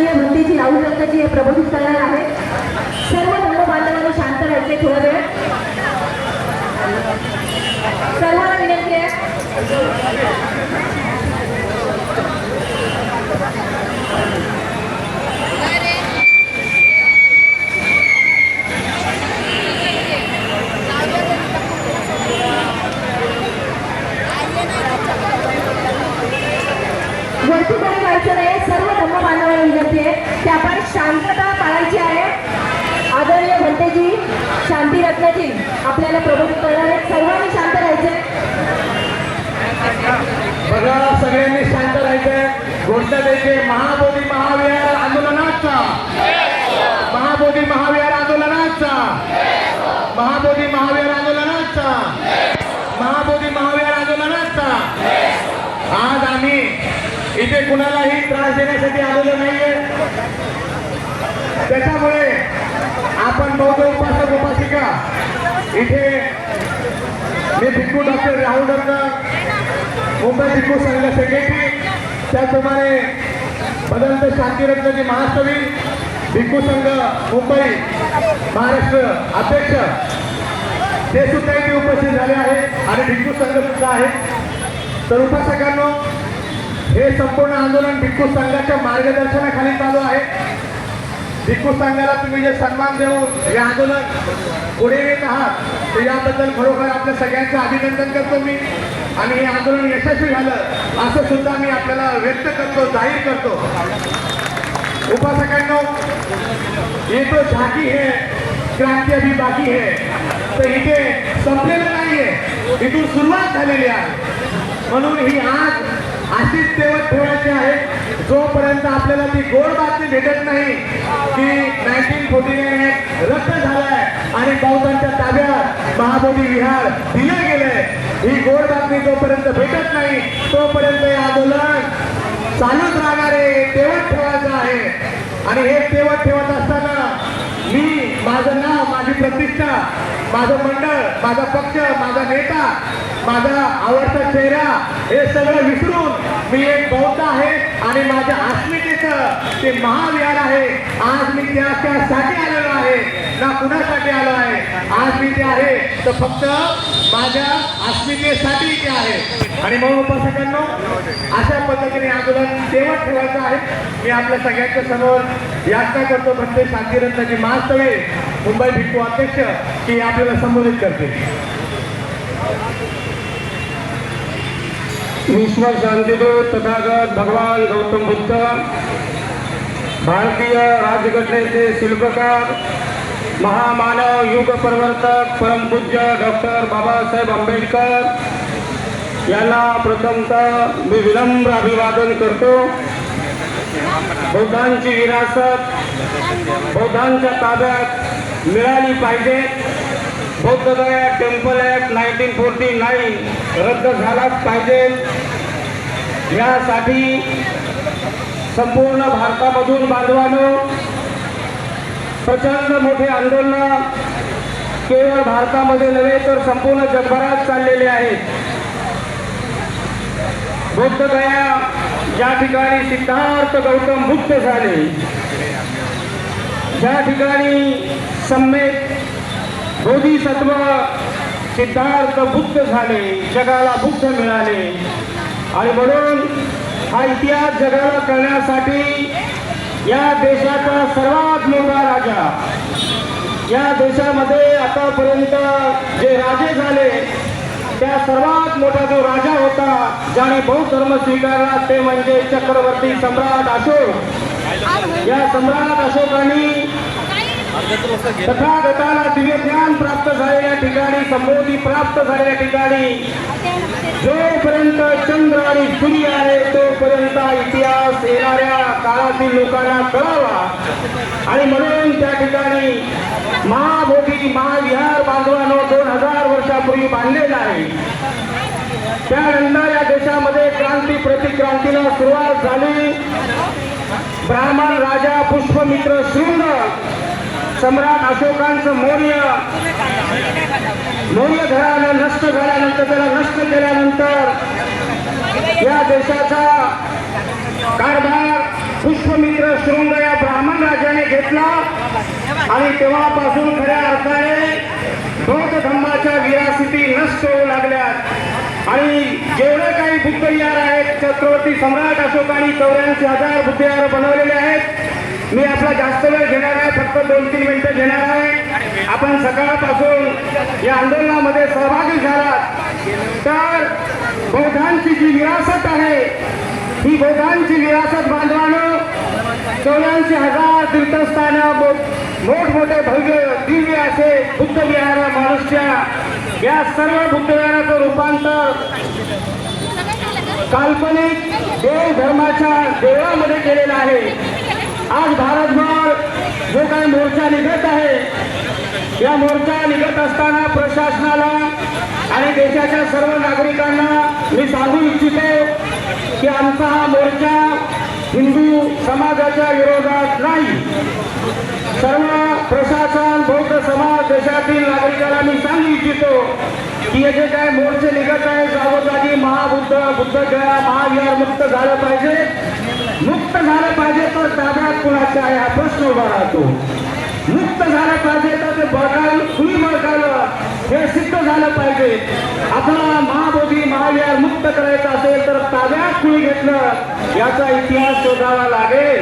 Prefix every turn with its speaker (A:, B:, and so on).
A: आदरणीय भंतेजी राहुल दत्तजी हे प्रबोधित करणार आहे सर्व धर्म बांधवांनी शांत राहायचे थोडा वेळ. सर्वांना विनंती आहे वरती कोणी जायचं नाही सर्व धर्म बांधवांना त्यावर शांतता पाळायची आहे आदरणीय भंतेजी शांती रत्नजी आपल्याला प्रबोधित करणार आहेत सर्वांनी शांत राहायचे
B: बघा सगळ्यांनी शांत राहायचंय गोष्ट द्यायची महाबोधी महाविहार आंदोलनाचा महाबोधी महाविहार आंदोलनाचा महाबोधी महाविहार आंदोलनाचा महाबोधी महाविहार आंदोलनाचा आज आम्ही इथे कुणालाही त्रास देण्यासाठी आलेलो नाहीये. त्याच्यामुळे आपण बौद्ध उपासक उपासिका इथे मी भिक्खू डॉक्टर राहुल डॉक्टर मुंबई भिक्खू संघ सेक्रेटरी त्याचप्रमाणे बदलत शांतीरत्नजी महास्तवी भिक्खू संघ मुंबई महाराष्ट्र अध्यक्ष ते सुद्धा इथे उपस्थित झाले आहेत आणि भिक्खू संघ सुद्धा आहेत तर उपासकांनो हे संपूर्ण आंदोलन भिक्खू संघाच्या मार्गदर्शनाखाली चालू आहे. भिक्खू संघाला तुम्ही जे सन्मान देऊन हे आंदोलन पुढे येत आहात तर याबद्दल खरोखर आपल्या सगळ्यांचं अभिनंदन करतो मी. आणि हे आंदोलन यशस्वी झालं असं सुद्धा मी आपल्याला व्यक्त करतो जाहीर करतो. उपासकांनो हे तो झाकी हे क्रांती अभी बाकी है. तर इथे संपलेलं नाहीये. इथून सुरुवात झालेली आहे. म्हणून ही आज अशीच तेवत ठेवायची आहे. जोपर्यंत आपल्याला ती गोड बातमी भेटत नाही की नाईन्टीन फोर्टी नाईन रद्द झालाय आणि बौद्धांच्या ताब्यात महाबोधी विहार दिले गेले. ही गोड बातमी जोपर्यंत भेटत नाही तोपर्यंत हे आंदोलन चालूच राहणार आहे तेवत ठेवायचं आहे. आणि हे तेवत ठेवत असताना मी माझं नाव माझी प्रतिष्ठा माझं मंडळ माझा पक्ष माझा नेता माझा आवडता चेहरा हे सगळं विसरून मी एक बौद्ध आहे आणि माझ्या अस्मितेचं ते महाविहार आहे. आज मी त्या त्यासाठी आलेलो आहे. ना कुणासाठी आलो आहे? आज मी ते आहे. तर फक्त माझ्या अस्मितेसाठी ते आहे. आणि म्हणून उपासकांनो अशा पद्धतीने आंदोलन तेव्हा ठेवायचं आहे. मी आपल्या सगळ्यांच्या समोर यात्रा करतो. भक्ते शांतिरत्नाची महास्तवे मुंबई भिक्खू अध्यक्ष की आपल्याला संबोधित करते
C: विश्व शांतिदूत तथागत भगवान गौतम बुद्ध भारतीय राज्यघटनेचे शिल्पकार महामानव युग प्रवर्तक परमपूज्य डॉक्टर बाबासाहेब आंबेडकर यांना प्रथमतः मी विनम्र अभिवादन करतो. बौद्धांची विरासत बौद्धांच्या ताब्यात मिळाली पाहिजे. Bodh Gaya temple act nineteen forty nine रद्द झालाच पाहिजे. यासाठी संपूर्ण भारतामधून बांधवानो प्रचंड मोठे आंदोलन केवळ भारतामध्ये नव्हे तर संपूर्ण जगभरात चाललेले आहेत. बुद्ध दया ज्या ठिकाणी सिद्धार्थ गौतम मुक्त झाले ज्या ठिकाणी सम्यक बोधिसत्व सिद्धार्थ बुद्ध झाले जगाला बुद्ध मिळाले. आणि म्हणून हा इतिहास जगाला करण्यासाठी या देशाचा सर्वात मोठा राजा या देशामध्ये आतापर्यंत जे राजे झाले त्या सर्वात मोठा जो राजा होता ज्याने बौद्ध धर्म स्वीकारला ते म्हणजे चक्रवर्ती सम्राट अशोक. या सम्राट अशोकांनी तथागताला दिव्य ज्ञान प्राप्त झालेल्या ठिकाणी संबोधी प्राप्त झालेल्या ठिकाणी. जोपर्यंत चंद्र आणि सूर्य आहे तोपर्यंत इतिहास येणाऱ्या काळातील लोकांना कळावा. आणि म्हणून त्या ठिकाणी महाभोगी महाविहार बांधवानो दोन हजार वर्षापूर्वी बांधलेला आहे. त्यानंतर या देशामध्ये क्रांती प्रतिक्रांतीला सुरुवात झाली. ब्राह्मण राजा पुष्पमित्र शृंग सम्राट अशोकांचं मौर्य. मौर्य घरानं नष्ट झाल्यानंतर त्याला नष्ट केल्यानंतर या देशाचा कारभार पुष्पमित्र शृंग या ब्राह्मण राजाने घेतला. आणि तेव्हापासून खऱ्या अर्थाने बौद्ध धर्माच्या विरासिती नष्ट होऊ लागल्या आणि जेवढे काही बुद्धविहार आहेत छत्रपती सम्राट अशोकांनी चौऱ्याऐंशी हजार बुद्धविहार बनवलेले आहेत मी आपला जास्त वेळ घेणार आहे फक्त दोन तीन मिनिटं घेणार आहे. आपण सकाळपासून या आंदोलनामध्ये सहभागी झालात. तर बौद्धांची जी विरासत आहे ही बौद्धांची विरासत बांधवानं चौऱ्याऐंशी हजार तीर्थस्थानं मोठमोठे भव्य दिव्य असे बुद्ध विहार महाराष्ट्र या सर्व बुद्ध विहाराचं रूपांतर काल्पनिक देव धर्माच्या देवळामध्ये केलेलं आहे. आज भारतभर जो काही मोर्चा निघत आहे या मोर्चा निघत असताना प्रशासनाला आणि देशाच्या सर्व नागरिकांना मी सांगू इच्छितो की आमचा हा मोर्चा हिंदू समाजाच्या विरोधात नाही. सर्व प्रशासन बौद्ध समाज देशातील नागरिकांना मी सांगू इच्छितो की हे जे काय मोर्चे निघत आहे जागोजागी महाबुद्ध बुद्धगया महाविहार मुक्त झालं पाहिजे. मुक्त झालं पाहिजे तर ताब्यात कुणाच्या आहे हा प्रश्न उभा राहतो. मुक्त झालं पाहिजे तर ते बळकाल खुली बळकावलं हे सिद्ध झालं पाहिजे. आपला महाबोधी महाविहार मुक्त करायचा असेल तर ताब्यात कुणी घेतलं याचा इतिहास शोधावा लागेल.